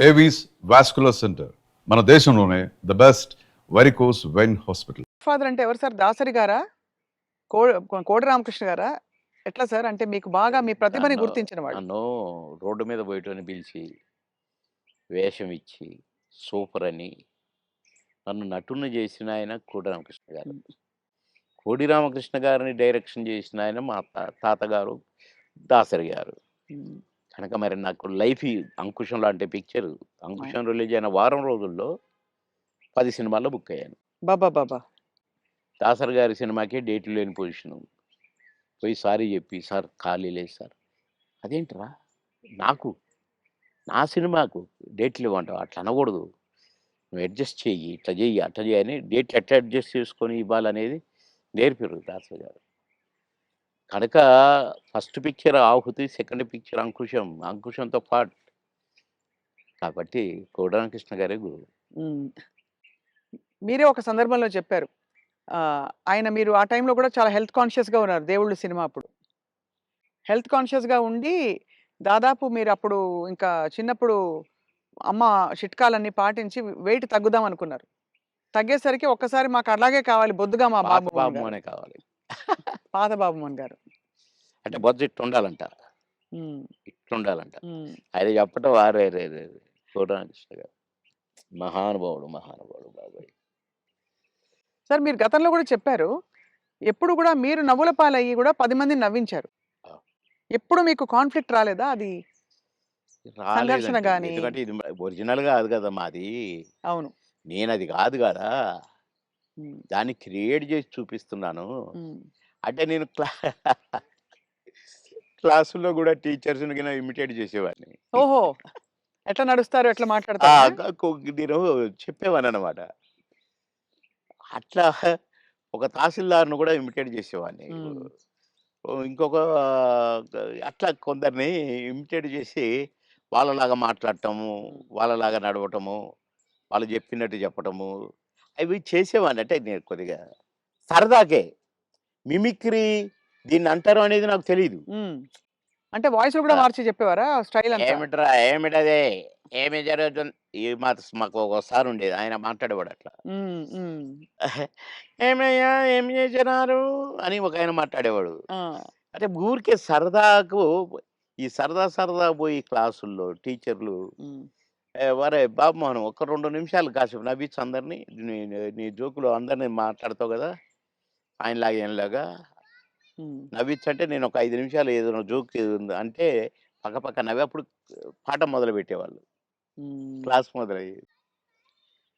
Avis vascular centre మన దేశంలోనే the best varicose vein hospital father అంటే ఎవరు సార్? దాసరి గారా? కో కోడి రామకృష్ణ గారా? ఎట్లా సార్? అంటే మీకు బాగా మీ ప్రతిభని నన్ను- గుర్తించిన వాడు నన్ను రోడ్డు మీద పోయేటని పిలిచి వేషం ఇచ్చి సూపర్ అని నన్ను నటుని చేసిన ఆయన కోడి రామకృష్ణ గారు. కోడి రామకృష్ణ గారిని డైరెక్షన్ చేసిన ఆయన మా తా- తాతగారు దాసరి గారు. కనుక మరి నాకు లైఫ్ అంకుశం లాంటి పిక్చర్ అంకుశం రిలీజ్ అయిన వారం రోజుల్లో పది సినిమాల్లో బుక్ అయ్యాను. బాబా బాబా దాసరి గారి సినిమాకి డేట్లు లేని పొజిషను. పోయి సారీ చెప్పి సార్ ఖాళీ లేదు సార్. అదేంట్రా? నాకు నా సినిమాకు డేట్లు ఇవ్వంటావు అట్లా అనకూడదు. నువ్వు అడ్జస్ట్ చెయ్యి ఇట్లా చెయ్యి అట్లా చెయ్యి అని డేట్లు ఎట్లా అడ్జస్ట్ చేసుకొని ఇవ్వాలనేది నేర్పారు దాసరి గారు. కనుక first picture Aahuti second picture Ankusham అంకుశంతో పాటు. కాబట్టి కోడరామకృష్ణ గారే గురువు. మీరే ఒక సందర్భంలో చెప్పారు. ఆయన మీరు ఆ టైంలో కూడా చాలా హెల్త్ కాన్షియస్గా ఉన్నారు దేవుళ్ళు సినిమా అప్పుడు. హెల్త్ కాన్షియస్గా ఉండి దాదాపు మీరు అప్పుడు ఇంకా చిన్నప్పుడు అమ్మ చిట్కాలన్నీ పాటించి వెయిట్ తగ్గుదాం అనుకున్నారు. తగ్గేసరికి ఒక్కసారి మాకు అలాగే కావాలి బొద్దుగా మా బాబు బాబు. అనే కావాలి. పాత బాబు మోహన్ గారు. అంటే బొజ్జ ఇట్టు ఉండాలంట ఇట్టు ఉండాలంట. ఆయన చెప్పటం వారే రే రే గారు. మహానుభావుడు మహానుభావుడు బాబాయ్. సార్ మీరు గతంలో కూడా చెప్పారు. ఎప్పుడు కూడా మీరు నవ్వుల పాలయ్యి కూడా పది మందిని నవ్వించారు. ఎప్పుడు మీకు కాన్ఫ్లిక్ట్ రాలేదా? అది సంఘర్షణ. గాని. ఎందుకంటే ఇది ఒరిజినల్ కాదు కదా మాది. అవును. నేను అది కాదు. కదా దాన్ని క్రియేట్ చేసి చూపిస్తున్నాను. అంటే నేను క్లా క్లాసుల్లో కూడా టీచర్స్ ఇమిటేట్ చేసేవాడిని. ఓహో! ఎట్లా నడుస్తారు? ఎట్లా మాట్లాడతారు నేను చెప్పేవాను అనమాట అట్లా ఒక తహసీల్దార్ను కూడా ఇమిటేట్ చేసేవాడిని. ఇంకొక అట్లా కొందరిని ఇమిటేట్ చేసి వాళ్ళలాగా మాట్లాడటము వాళ్ళలాగా నడవటము వాళ్ళు చెప్పినట్టు చెప్పటము అవి చేసేవాడిని. అంటే నేను కొద్దిగా సరదాకే మిమిక్రీ దీన్ని అంటారు అనేది నాకు తెలియదు. అంటే వాయిస్ కూడా. మార్చి చెప్పేవారా? స్టైల్ అంతా? ఏమిట్రా? ఏమిటదే? ఏమి జరుగుతుంది? ఈ మా మాకు ఒకసారి ఉండేది. ఆయన మాట్లాడేవాడు అట్లా. ఏమయ్యా? ఏం చేసినారు అని ఒక ఆయన మాట్లాడేవాడు. అంటే ఊరికే సరదాకు ఈ సరదా సరదా పోయి క్లాసుల్లో టీచర్లు ఉమ్, "ఏ, వరే బాబు మనం ఒక రెండు నిమిషాలు కాసేపు నవ్వించు అందరినీ. నీ జోకులు అందరినీ మాట్లాడతావు కదా? ఆయనలాగా ఈయనలాగా. ఉమ్. నవ్వించంటే నేను ఒక ఐదు నిమిషాలు ఏదైనా జోక్ అంటే పక్క పక్క నవ్వి అప్పుడు పాట మొదలు పెట్టేవాళ్ళు. ఉమ్. క్లాస్ మొదలయ్యేది.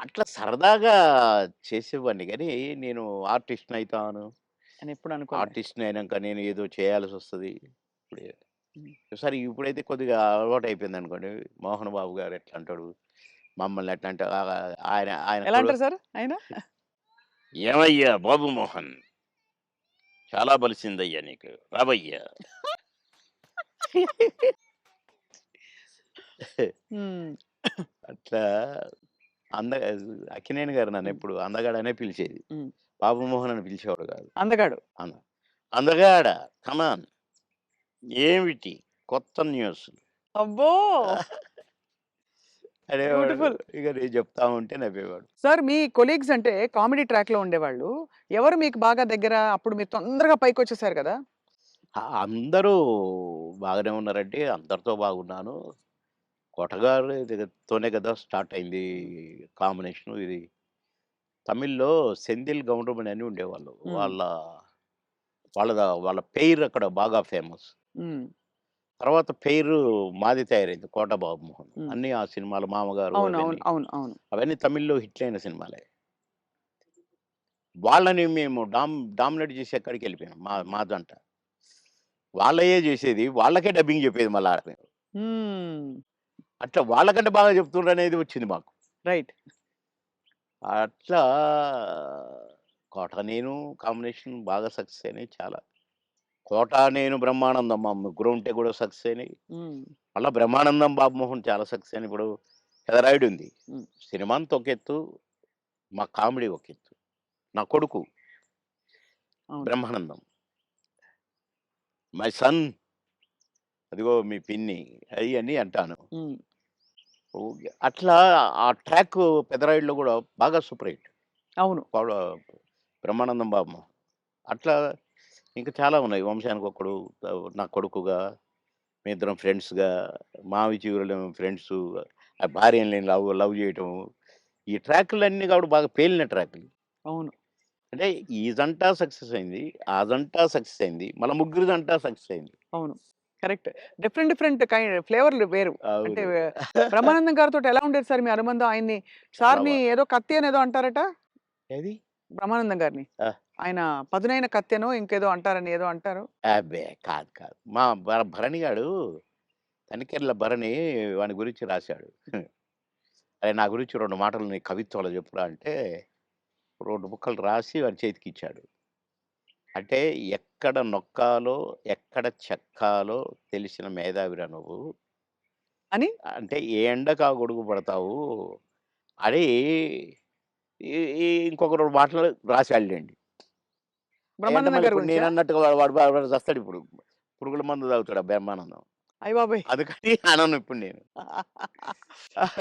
అట్లా సరదాగా చేసేవాడిని కానీ నేను ఆర్టిస్ట్ని అవుతాను అని ఎప్పుడు అనుకో ఆర్టిస్ట్ని అయినాక నేను ఏదో చేయాల్సి వస్తుంది. ఇప్పుడే. సరే ఇప్పుడైతే కొద్దిగా అలవాటు అయిపోయింది అనుకోండి. మోహన్ బాబు గారు ఎట్లా అంటాడు? మమ్మల్ని ఎట్లా అంటే ఆ- ఆయన ఆయన ఎలా కొడు- అంటారు సార్ ఆయన? ఏమయ్యా బాబు మోహన్? చాలా బలిసిందయ్యా నీకు. రాబయ్యా అట్లా అంద అక్కినేని గారు నన్ను ఎప్పుడు అందగాడనే పిలిచేది. మ్మ్. బాబు మోహన్ అని పిలిచేవాడు కాదు. అందగాడు. అంద అందగాడ? కమాన్. ఏమిటి? కొత్త న్యూస్. అబ్బో! అనేవాడు Beautiful. ఇక నేను చెప్తా ఉంటే నవ్వేవాడు. సార్ మీ కొలీగ్స్ అంటే కామెడీ ట్రాక్లో ఉండేవాళ్ళు. ఎవరు మీకు బాగా దగ్గర? అప్పుడు మీరు తొందరగా పైకి వచ్చేసారు కదా? ఆ, అందరూ బాగానే ఉన్నారంటే అందరితో బాగున్నాను. కొట్టగారు తోనే కదా స్టార్ట్ అయింది కాంబినేషన్. ఇది తమిళ్ళో సెందిల్ గౌండమని అని ఉండేవాళ్ళు. మ్మ్. వాళ్ళ వాళ్ళ వాళ్ళ పేరు అక్కడ బాగా ఫేమస్. తర్వాత పేరు మాది తయారైంది కోట బాబు మోహన్. అన్ని ఆ సినిమాలు మామగారు అవును అవును అవన్నీ. అవును అవును అవన్నీ తమిళ్ళో హిట్ అయిన సినిమాలే. వాళ్ళని మేము డామ్ డామినేట్ చేసి ఎక్కడికి వెళ్ళిపోయాం మా మా జంట వాళ్ళయే చేసేది వాళ్ళకే డబ్బింగ్ చెప్పేది మళ్ళా అట్లా వాళ్ళకంటే బాగా చెప్తుండ్రు అనేది వచ్చింది మాకు. రైట్. అట్లా కోట నేను కాంబినేషన్ బాగా సక్సెస్ అయినాయి చాలా. కోట నేను బ్రహ్మానందం మా ముగ్గురు ఉంటే కూడా సక్సెస్ అయినాయి మళ్ళీ బ్రహ్మానందం బాబు మోహన్ చాలా సక్సెస్ అయిన ఇప్పుడు పెదరాయుడు ఉంది మ్మ్. సినిమా అంతా ఒక ఎత్తు మా కామెడీ ఒక ఎత్తు నా కొడుకు బ్రహ్మానందం మై సన్ అదిగో మీ పిన్ని అవి అని అంటాను. అట్లా ఆ ట్రాక్ పెదరాయుడులో గూడా బాగా సూపర్ హిట్. అవును. బ్రహ్మానందం బాబు. అట్లా ఇంకా చాలా ఉన్నాయి. వంశానికొక్కడు, ఆహ్, నా కొడుకుగా, మేమిద్దరం ఫ్రెండ్స్‌గా, మావి చివరలేమో ఫ్రెండ్సు, ఆ భార్యని లవ్ లవ్ చేయటం. ఈ ట్రాకులన్నీ కూడా బాగా పేలిన ట్రాకులు. అవును. అంటే ఈ జంట సక్సెస్ అయింది. ఆ జంట సక్సెస్ అయింది. మళ్ళా ముగ్గురి జంట సక్సెస్ అయింది. అవును. కరెక్ట్. డిఫరెంట్ డిఫరెంట్ కై ఫ్లేవర్‌లు వేరు. అంటే. బ్రహ్మానందం గారితోటి ఎలా ఉండేది సార్ మీ అనుబంధం? ఆయన్ని సార్‌ని ఏదో కత్తి అనేదో అంటారట? ఏది? బ్రహ్మానందం గారిని. ఆయన పదునైన కత్తెనో ఇంకేదో అంటారని ఏదో అంటారు. అబ్బే! కాదు కాదు. మా భ భరణి గాడు తనికెర్ల భరణి వాని గురించి రాశాడు. అరె నా గురించి 2 మాటలు నీ కవిత్వంలో చెప్పురా అంటే 2 ముక్కలు రాసి వాని చేతికిచ్చాడు. అంటే ఎక్కడ నొక్కాలో, ఎక్కడ చెక్కాలో తెలిసిన మేధావిరా నువ్వు. అని? అంటే ఏ ఎండకు గొడుగు పడతావు. అని ఈ ఈ ఇంకొక 2 మాటలు రాసాడులెండి. అయంటే బ్రహ్మానందం గారి ఇప్పుడు? నేనన్నట్టుగా వాడు వాడు వాడు చస్తాడిప్పుడు. పురుగుల మందు తాగుతాడు ఆ బ్రహ్మానందం. అయ్య బాబోయ్! అందుకని అనను ఇప్పుడు నేను.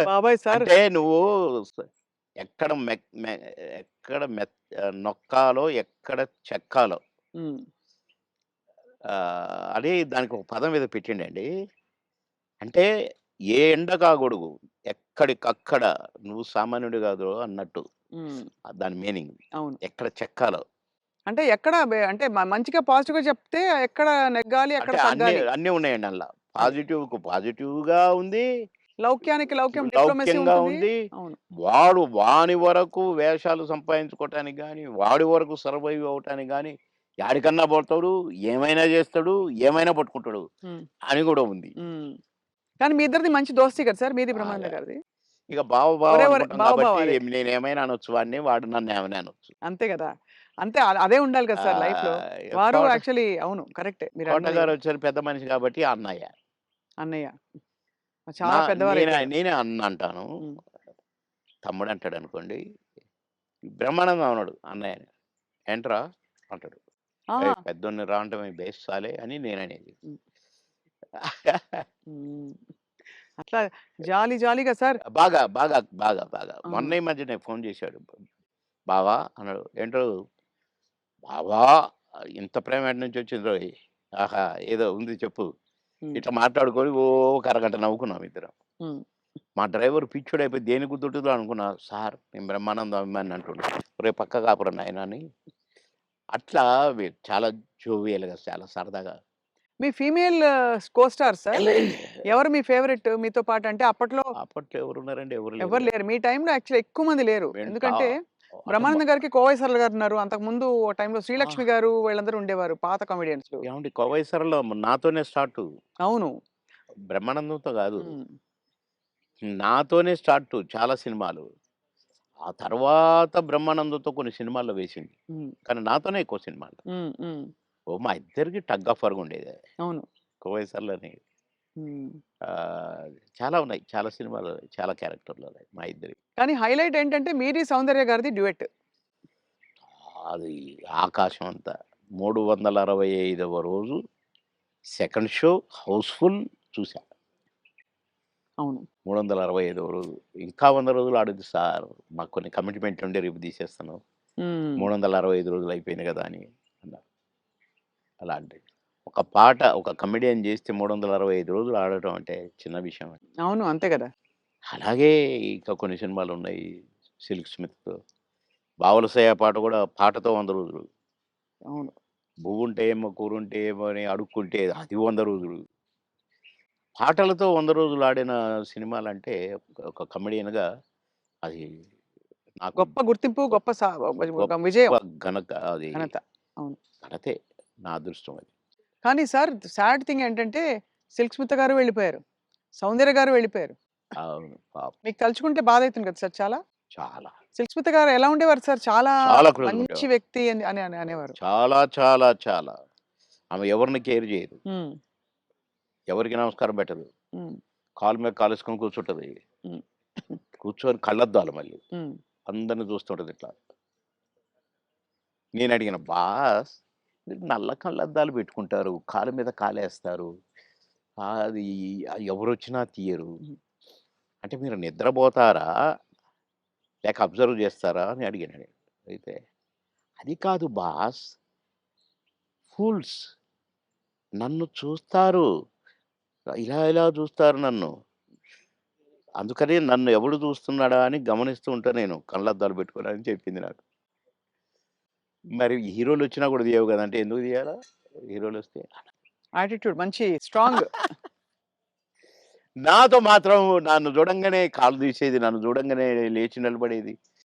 బాబోయ్! సార్ అంటే నువ్వు స ఎక్కడ మెక్ మె ఎక్కడ మెత్ నొక్కాలో, ఎక్కడ చెక్కాలో హ్మ్. ఆహ్, అని దానికి ఒక పదం ఏదో పెట్టిండండి. అంటే ఏ ఎండకు ఆ గొడుగు. ఎక్కడికక్కడ నువ్వు సామాన్యుడు కాదు అన్నట్టు. దాని మీనింగ్. అవును. ఎక్కడ చెక్కాలో. అంటే ఎక్కడ బె అంటే మ మంచిగా పాజిటివ్‌గా చెప్తే ఎక్కడ నెగ్గాలి, ఎక్కడ అంటే అన్నీ తగ్గాలి. అన్నీ ఉన్నాయండి అందులో. అది. పాజిటివ్‌కు పాజిటివ్‌గా ఉంది. లౌక్యానికి లౌక్యం డిప్లొమసీ లౌక్యంగా ఉంటది. ఉంది. అవును. వాడు వాని వరకు వేషాలు సంపాదించుకోవటానికి గాని, వాడి వరకు సర్వైవ్ అవ్వటానికి గాని, యాడికన్నా పోతాడు, ఏమైనా చేస్తాడు, ఏమైనా పట్టుకుంటాడు. అని కూడా ఉంది. కానీ మీ ఇద్దరిది మంచి దోస్తీ కదా సార్! మీది బ్రహ్మానందం బాగా. గారిది. ఇక బావ బావ ఒరే ఒరే అనుకుంటాం బావ బావ కాబట్టి అదే. నేనేమైనా అనొచ్చు వాడిని. వాడు నన్నేమైనా అనొచ్చు. అంతే కదా! అంతే అదే ఉండాలి కదా సార్ లైఫ్‌లో. ఆహ్, వారు యాక్చువల్లీ అవును. కరెక్టే కోట మీరన్నది. గారు వచ్చారు పెద్ద మనిషి కాబట్టి అన్నయ్య. అన్నయ్య. చాలా నేనే పెద్దవారైపోయారు. నేనే అన్న అంటాను. తమ్ముడు అంటాడనుకోండి. బ్రహ్మానందం అనడు అన్నయ్యని. ఏంట్రా అంటాడు. ఆహా! ఏయ్! పెద్దోడిని రా అంటే బేస్సాలే అని నేననేది. అట్లా జాలీ జాలీగా సార్ బాగా, బాగా, బాగా, బాగా. మొన్న ఈ మధ్యనే ఫోన్ చేశాడు. బావా అన్నాడు. ఏంటో బావా ఇంత ప్రేమ ఎటు నుంచి వచ్చిందోయ్! ఆహా! ఏదో ఉంది చెప్పు. ఇట్లా మాట్లాడుకొని ఓ ఒక అరగంట నవ్వుకున్నాం ఇద్దరం. మా డ్రైవర్ పిచ్చోడైపోయి దేనికి గుద్దుంటుందో అనుకున్నా. సార్ నేను బ్రహ్మానందం అభిమానిని అంటుండు. ఒరేయ్ పక్క కాపురా నాయనా అని. అట్లా చాలా జోవియల్‌గా చాలా సరదాగా. మీ ఫీమేల్ కో స్టార్ సార్? ఎవరు మీ ఫేవరెట్ మీతో పాటు? అంటే అప్పట్లో అప్పట్లో? ఎవరు లేరు. ఎవరు లేరు. మీ టైమ్‌లో యాక్చువల్లీ ఎక్కువ మంది లేరు. ఎందుకంటే బ్రహ్మానందం గారికి కోవై సరళ గారు ఉన్నారు. అంతకుముందు ఓ టైమ్‌లో ఆ! శ్రీలక్ష్మి గారు వీళ్ళందరూ ఉండేవారు పాత కామెడియన్స్‌లు. ఏవండీ కోవై సరళ నాతోనే స్టార్టు. అవును. బ్రహ్మానందంతో కాదు. నాతోనే స్టార్టు చాలా సినిమాలు. ఆ తర్వాత బ్రహ్మానందంతో కొన్ని సినిమాల్లో వేసింది. కానీ నాతోనే ఎక్కువ సినిమాలు. ఓ మా ఇద్దరికి టగ్ ఆఫ్ వార్‌గా ఉండేది. అవును. కోవై సరళని. హ్మ్. చాలా ఉన్నాయి. చాలా సినిమాలు, చాలా క్యారెక్టర్‌లు ఉన్నాయి మా ఇద్దరివి. కానీ హైలైట్ ఏంటంటే మీది సౌందర్య గారిది డ్యూయెట్. అది ఆకాశం అంత. 365వ రోజు సెకండ్ షో హౌస్‌ఫుల్ చూసా. అవును. 365వ రోజు. ఇంకా 100 రోజులు ఆడుద్ది సార్. మాకు కొన్ని కమిట్మెంట్ ఉండి రేపు తీసేస్తున్నాం. హ్మ్. 365 రోజులు అయిపోయింది కదా! అని అన్నారు. అలాంటిది. ఒక పాట ఒక కమెడియన్ చేస్తే 365 రోజులు ఆడటం అంటే చిన్న విషయం. అవును. అంతే కదా! అలాగే ఇంకా కొన్ని సినిమాలున్నాయి. 'సిల్క్ స్మిత్‌తో' 'బావలసయ్య' పాట కూడా పాటతో 100 రోజులు. అవును. బువ్వుంటే ఏమో, కూరుంటే ఏమో అని అడుక్కుంటే అది 100 రోజులు. పాటలతో 100 రోజులు ఆడిన సినిమాలంటే ఒక కమెడియన్‌గా అది నాకు గొప్ప గుర్తింపు, గొప్ప విజయం. ఘనత అది ఘనత. అవును. ఘనతే. నా అదృష్టం అది. కానీ సార్ సాడ్ థింగ్ ఏంటంటే సిల్క్ స్మిత గారు వెళ్ళిపోయారు. సౌందర్య గారు వెళ్ళిపోయారు. అవును. పాపం. మీకు తలుచుకుంటే బాధైతుంది కదా సార్ చాలా? చాలా. సిల్క్ స్మిత గారు ఎలా ఉండేవారు సార్? చాలా మంచి. వ్యక్తి అని అని అని అనేవారు. చాలా, చాలా, చాలా. ఆమె ఎవరిని కేర్ చేయదు. ఎవరికీ నమస్కారం పెట్టదు. కాలు మీద కాలేసుకొని కూర్చుంటది. కూర్చొని కళ్ళద్దాలు మళ్ళీ. అందరిని చూస్తుంటది ఇట్లా. నేనడిగిన బాస్ మీరు నల్ల కళ్ళద్దాలు పెట్టుకుంటారు. కాలు మీద కాలేస్తారు. అది ఎవరొచ్చినా తీయరు. హ్మ్. అంటే మీరు నిద్రపోతారా లేక అబ్జర్వ్ చేస్తారా అని అడిగాను. అయితే అది కాదు బాస్ ఫూల్స్ నన్ను చూస్తారు ఇలా ఇలా చూస్తారు నన్ను అందుకని నన్ను ఎవడు చూస్తున్నాడా అని గమనిస్తూ ఉంటా నేను కళ్ళద్దాలు పెట్టుకొని అని చెప్పింది నాకు మరి హీరోలు వచ్చినా కూడా తీయవు కదా! అంటే ఎందుకు తీయాలా? హీరోలు వస్తే యాటిట్యూడ్ మంచి స్ట్రాంగ్ నాతో మాత్రం నన్ను చూడంగానే కాలు తీసేది నన్ను చూడంగానే లేచి నిలబడేది.